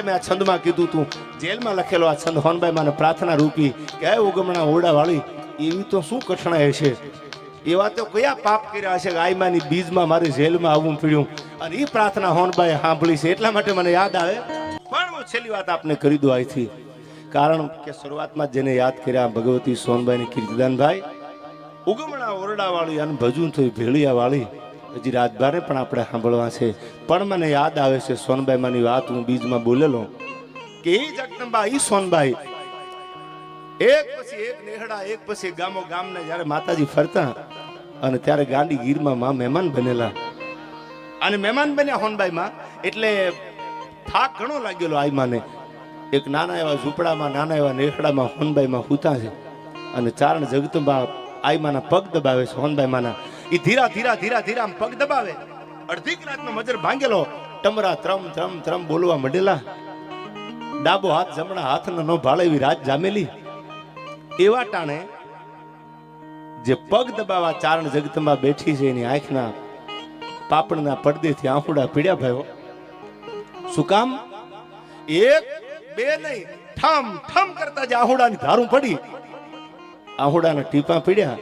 માટે મેં આ છંદમાં કીધું તું, જેલમાં લખેલો આ છંદ હોનભાઈ મને પ્રાર્થના રૂપી, કે ઉગમણા ઓરડા વાળી એવી તો શું કઠણાય છે એવા તો કયા પાપ કર્યા હશે આઈમાની બીજમાં મારે જેલમાં આવવું પડ્યું અને એ પ્રાર્થના હોનભાઈ સાંભળી છે, એટલા માટે મને યાદ આવે. પણ હું છેલ્લી વાત આપને કરી દઉં અહીંથી કારણ કે શરૂઆતમાં જેને યાદ કર્યા ભગવતી સોનભાઈ ને કીર્તિદાનભાઈ, ઉગમણા ઓરડા વાળી અને ભજું થઈ ભેળિયા વાળી હજી રાજભારે પણ આપણે સાંભળવા છે. પણ મને યાદ આવે છે, સોનબાઈ માની વાત હું બીજમાં બોલેલો. કે એ જગદંબા ઈ સોનબાઈ, એક પછી એક નેહડા, એક પછી ગામો ગામને જ્યારે માતાજી ફરતા અને ત્યારે ગાંડી ગીરમાં માં મહેમાન બનેલા. અને મહેમાન બન્યા હોનબાઈમાં, એટલે થાક ઘણો લાગેલો આઈમાને. એક નાના એવા ઝૂંપડામાં, નાના એવા નેહડામાં હોનબાઈમાં હુતા છે. અને ચારણ જગદંબા આઈમાના પગ દબાવે છે હોનબાઈમાના. એ ધીરા ધીરા ધીરા ધીરા આમ પગ દબાવે. અડધી રાતનો મજર ભાંગેલો. ટમરા ત્રમ ત્રમ ત્રમ બોલવા મંડેલા. ડાબો હાથ જમણા હાથનો નો ભાળે એવી રાત જામેલી. એવા ટાણે જે પગ દબાવા ચારણ જગતમાં બેઠી છે એની આંખના પાપડના પડદેથી આંખુડા પીડ્યા ભાઈઓ. શું કામ? એક, બે નહીં. ઠમ ઠમ કરતા જે આહુડાની ધારું પડી. આહુડાના ટીપા પીડ્યા.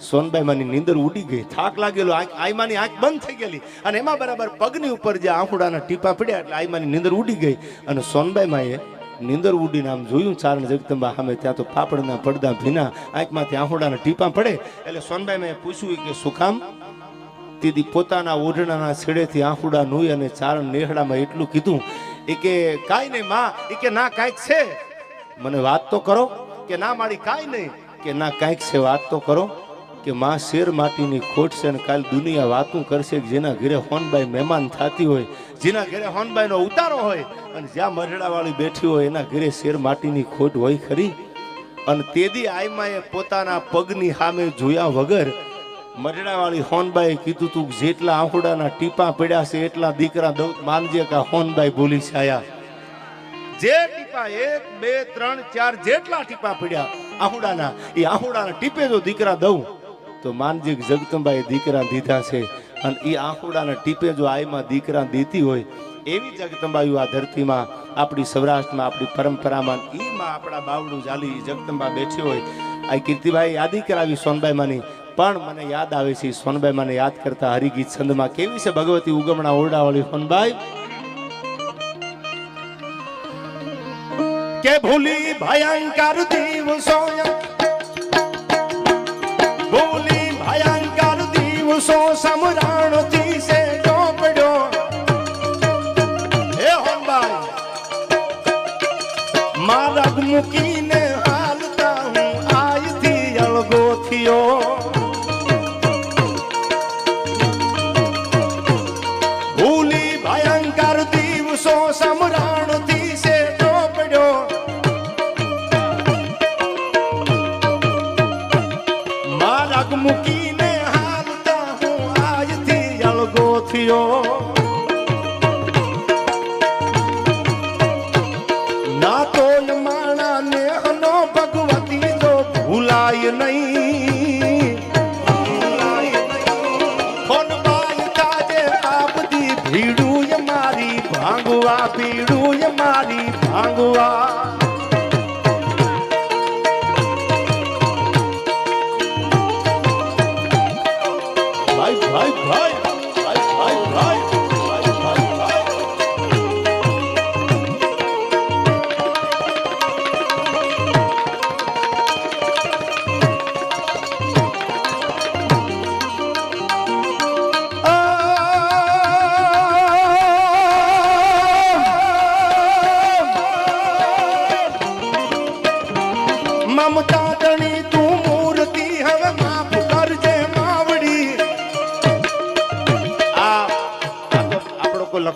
સોનબાઈ માની નીંદર ઉડી ગઈ, થાક લાગેલો આઈમાની આંખ બંધ થઈ ગયેલી. અને એમાં બરાબર પગની ઉપર જે આંખોડાના ટીપા પડ્યા એટલે આઈમાની નીંદર ઉડી ગઈ. અને સોનબાઈ માએ નીંદર ઉડીને આમ જોયું, ચારણ જગદંબા સામે ત્યાં તો પાપડના પડદા ભીના, આંખમાંથી આંખોડાના ટીપા પડે. એટલે સોનબાઈ મેં પૂછ્યું કે શું કામ? પોતાના ઓઢણાના છેડેથી આંખુડા નોઈ અને ચારણ નેહડામાં એટલું કીધું એ કે કાંઈ નહીં માં એ કે ના કાંઈક છે. મને વાત તો કરો. કે ના મારી કાંઈ નહીં. કે ના કાંઈક છે, વાત તો કરો. કે માં શેર માટીની ખોટ છે અને કાલ દુનિયા વાતું કરશે કે જેના ઘરે હોનબાઈ મહેમાન થતી હોય, જેના ઘરે હોનબાઈનો ઉતારો હોય અને જ્યાં મરડાવાળી બેઠી હોય એના ઘરે શેર માટીની ખોટ હોય ખરી? અને તેદી આઈમાએ પોતાના પગની સામે જોયા વગર મરડાવાળી હોનબાઈએ કીધું તું જેટલા આંખોડાના ટીપા પડ્યા છે, એટલા દીકરા દઉં. માનજે કે હોનબાઈ ભૂલી છાયા જે ટીપા એક, બે, ત્રણ, ચાર જેટલા ટીપા પડ્યા આહુડાના, એ આહુડાના ટીપે જો દીકરા દઉં. તો માનજી કે જગદંબાએ દીકરા દીધા છે. અને એ આહુડાના ટીપે જો આઈમાં દીકરા દીધી હોય, એવી જગદંબાયું આ ધરતીમાં, આપણી સૌરાષ્ટ્રમાં, આપણી પરંપરામાં એમાં આપણા બાવડું ચાલી જગતંબા બેઠી હોય. આ કીર્તિભાઈ યાદી કરાવી સોનબાઈ માની. પણ મને યાદ આવે છે સોનબાઈ મને યાદ કરતા હરિગીત છંદમાં કેવી છે ભગવતી ઉગમણા ઓરડાવાળી સોનબાઈ? કે ભૂલી ભયંકર દિવસો ભૂલી હોનબાઈ માર્ગ મૂકીને હાલતા હું. આજથી અળગો થયો.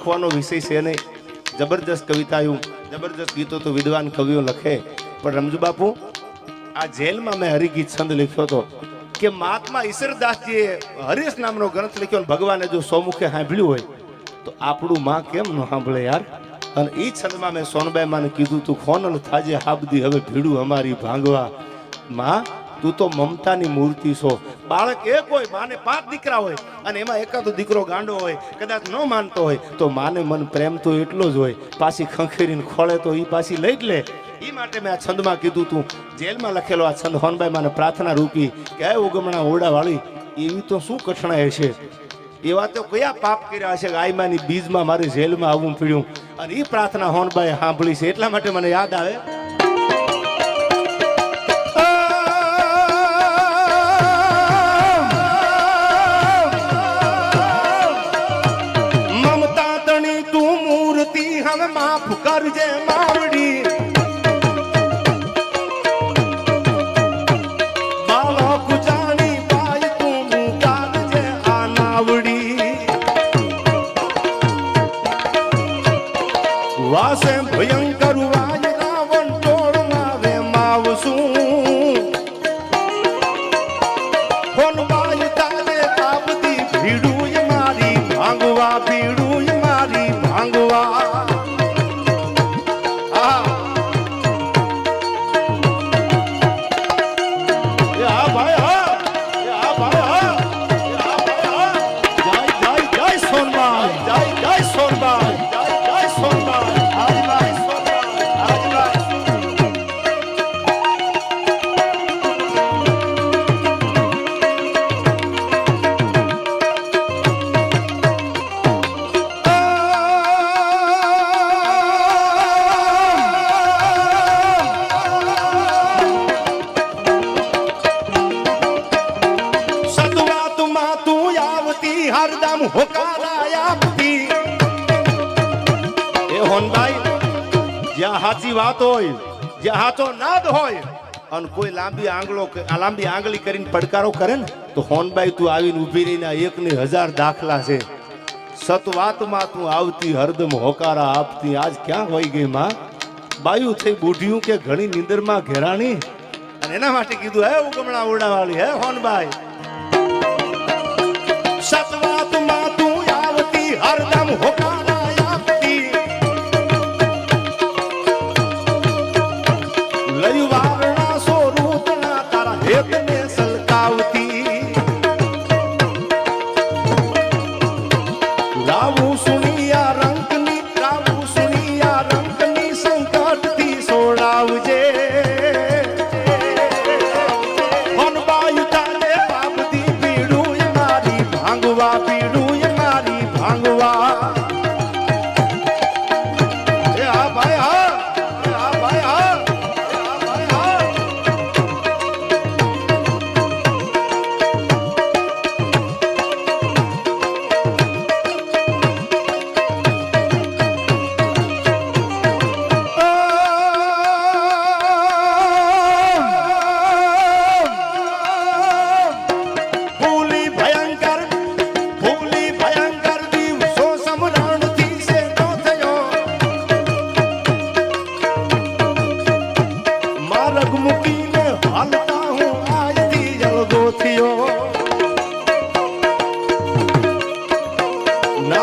લખવાનો વિષય છે નહીં. જબરદસ્ત કવિતાયું જબરદસ્ત ગીતો તો વિદ્વાન કવિઓ લખે. પણ રમજુ બાપુ, આ જેલમાં મેં હરિગીત છંદ લખ્યો હતો કે મહાત્મા ઈશ્વરદાસજીએ હરીશ નામનો ગ્રંથ લખ્યો ભગવાને જો સોમુખે સાંભળ્યું હોય, તો આપણું માં કેમ ન સાંભળે યાર? અને એ છંદમાં મેં સોનબાઈ માને કીધું તું, ખોનલ થાજે હાબદી, હવે ભીડું અમારી ભાંગવા. માં તું તો મમતાની મૂર્તિ છો. બાળક એક હોય, માને પાંચ દીકરા હોય, અને એમાં એકાદો દીકરો ગાંડો હોય, કદાચ ન માનતો હોય, તો માને મન પ્રેમ તો એટલો જ હોય. પાછી ખંખેરીને ખોળે તો એ પાછી લઈ જ લે. એ માટે મેં આ છંદમાં કીધું તું. જેલમાં લખેલો આ છંદ હોનભાઈ મને પ્રાર્થના રૂપી. કે ઉગમણા ઓરડાવાળી, એવી તો શું કઠણાય છે એવા તો કયા પાપ કર્યા કે આઈમાની બીજમાં મારે જેલમાં આવવું પડ્યું? અને એ પ્રાર્થના હોનભાઈ સાંભળી છે. એટલા માટે મને યાદ આવે. હવે માફ કરજે માવડી વાસે ભયંકર સાચી વાત હોય, જે હાચો નાદ હોય. અને કોઈ લાંબી આંગળો લાંબી આંગળી કરીને પડકારો કરે ને, તો હોનબાઈ તું આવીને ઊભી રહીને એક ને હજાર દાખલા છે. સતવાતમાં તું આવતી હરદમ હોકારા આપતી. આજ ક્યાં હોય ગઈ માં? બાયું થઈ બુઢિયું કે ઘણી નીંદરમાં ઘેરાણી? અને એના માટે કીધું, હે ઉગમણા ઉડાવાળી, હે હોનબાઈ. સતવાતમાં હેતને સલકાવતી લાવું સુનિયા રંગની લાવું સુનિયા રંગની ભાંગવા પીડું મારી ભાંગવા.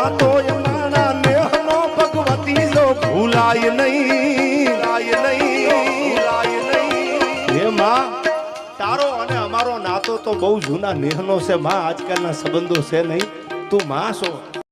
ના તો નેહનો ભગવતી જો નહીં, ભૂલાય નહીં ભૂલાય નહીં. હે માં, તારો અને અમારો નાતો તો બહુ જૂના નેહનો છે. માં, આજકાલના સંબંધો છે નહીં. તું માં છો.